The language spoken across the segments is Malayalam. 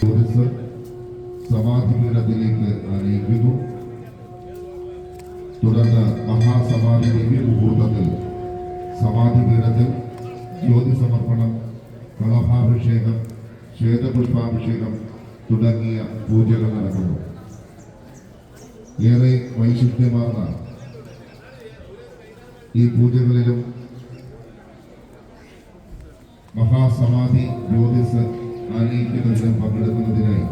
ടൂറിസം സമാധിപീഠത്തിലേക്ക് ആനയിക്കുന്നു തുടർന്ന് മഹാസമാധി ദിവ്യ മുഹൂർത്തത്തിൽ സമാധി പീഠത്തിൽ ജ്യോതി സമർപ്പണം കളഭാഭിഷേകം ശ്വേതപുഷ്പാഭിഷേകം തുടങ്ങിയ പൂജകൾ നടക്കുന്നു. ഏറെ വൈശിഷ്ട്യമാർന്ന ഈ പൂജകളിലും മഹാസമാധി ജ്യോതിസ് ആനയിക്കുന്നതിനും പങ്കെടുക്കുന്നതിനായി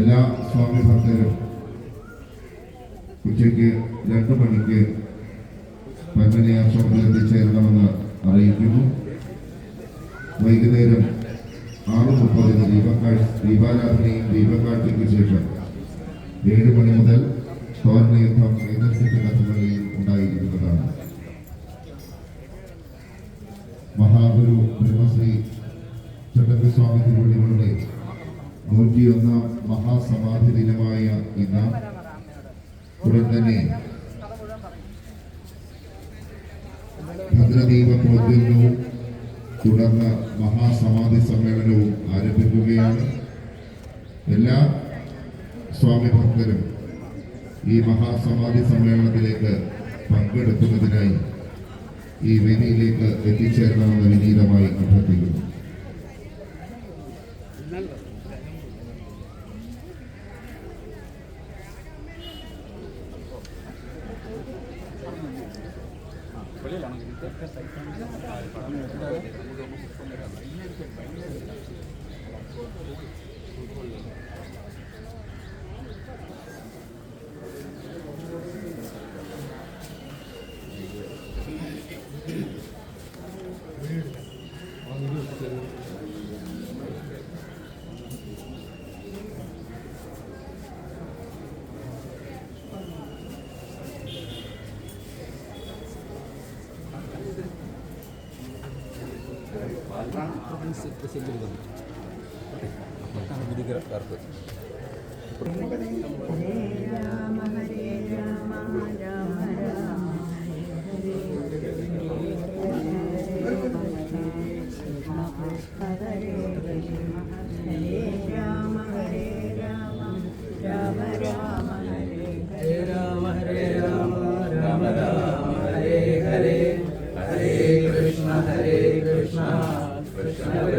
എല്ലാ സ്വാമി ഭക്തരും ഉച്ചയ്ക്ക് രണ്ട് മണിക്ക് പന്മനി ആശ്രമത്തിൽ എത്തിച്ചേരണമെന്ന് അറിയിക്കുന്നു. വൈകുന്നേരം ആറ് മുപ്പതിന് ദീപക്കാഴ്ച ദീപാരാധനയും ദീപക്കാഴ്ചയ്ക്ക് ശേഷം ഏഴ് മണി മുതൽ തോരണയുദ്ധം എതിർസിക്കുന്ന ചുമതലയിൽ ഉണ്ടായിരിക്കുന്നതാണ്. മഹാഗുരു ബ്രഹ്മശ്രീ ചട്ടമ്പിസ്വാമി തിരുവടികളുടെ നൂറ്റിയൊന്നാം മഹാസമാധി ദിനമായ ഇന്ന് ഉടൻ തന്നെ ഭദ്രദീപ പ്രോദ്യലനവും തുടർന്ന് മഹാസമാധി സമ്മേളനവും ആരംഭിക്കുകയാണ്. എല്ലാ സ്വാമി ഭക്തരും ഈ മഹാസമാധി സമ്മേളനത്തിലേക്ക് പങ്കെടുക്കുന്നതിനായി ഈ വേദിയിലേക്ക് എത്തിച്ചേരണമെന്ന് വിനീതമായി അഭ്യർത്ഥിക്കുന്നു. La mediterránea. ഹരേ രാമ രാമ രാമ ഹരേ ഹരേ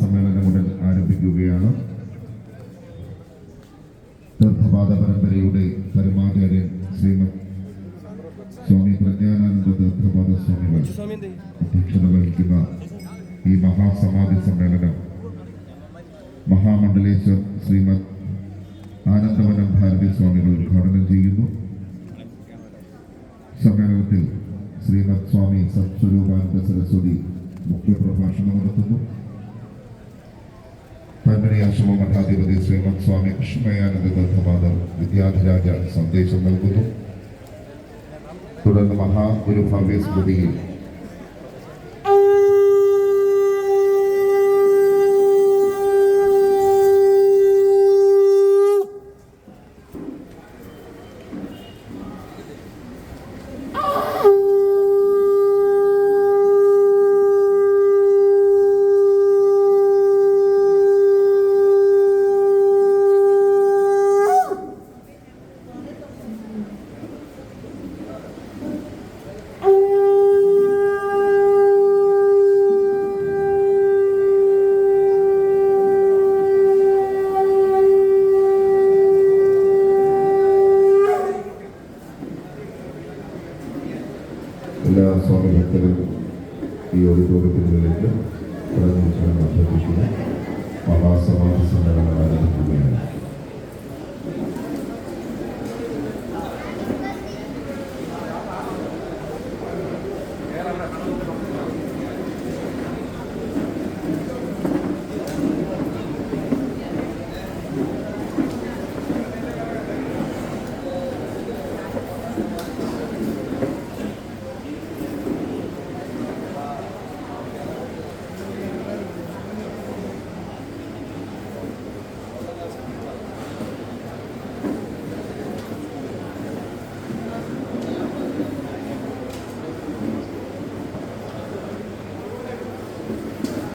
സമ്മേളനം ഉടൻ ആരംഭിക്കുകയാണ്. തീർത്ഥപാദ പരമ്പരയുടെ പരമാചാര്യൻ ശ്രീമത് സ്വാമി പ്രജ്ഞാനന്ദ തീർത്ഥപാദ സ്വാമികൾ അധ്യക്ഷത വഹിക്കുന്ന ഈ മഹാസമാധി സമ്മേളനം മഹാമണ്ഡലേശ്വർ ശ്രീമത് ആനന്ദവനം ഭാരതി സ്വാമികൾ ഉദ്ഘാടനം ചെയ്യുന്നു. സമ്മേളനത്തിൽ ശ്രീമത് സ്വാമി സത്സ്വരൂപാനന്ദ സരസ്വതി മുഖ്യപ്രഭാഷണം നടത്തുന്നു. പന്മണി ആശ്രമ മഠാധിപതി ശ്രീമദ് സ്വാമി കൃഷ്ണയാനന്ദ ദത്തപാദർ വിദ്യാധിരാജ സന്ദേശം നൽകുന്നു. തുടർന്ന് മഹാഗുരു ഭവ്യ എല്ലാ സ്വാമി ഭക്തരും ഈ ഓഡിറ്റോറിയത്തിനുള്ളിലേക്ക് വെച്ചാണ് അഭ്യർത്ഥിക്കുന്നു. മഹാസമാധി സമ്മേളനം ആരംഭിക്കുകയാണ്.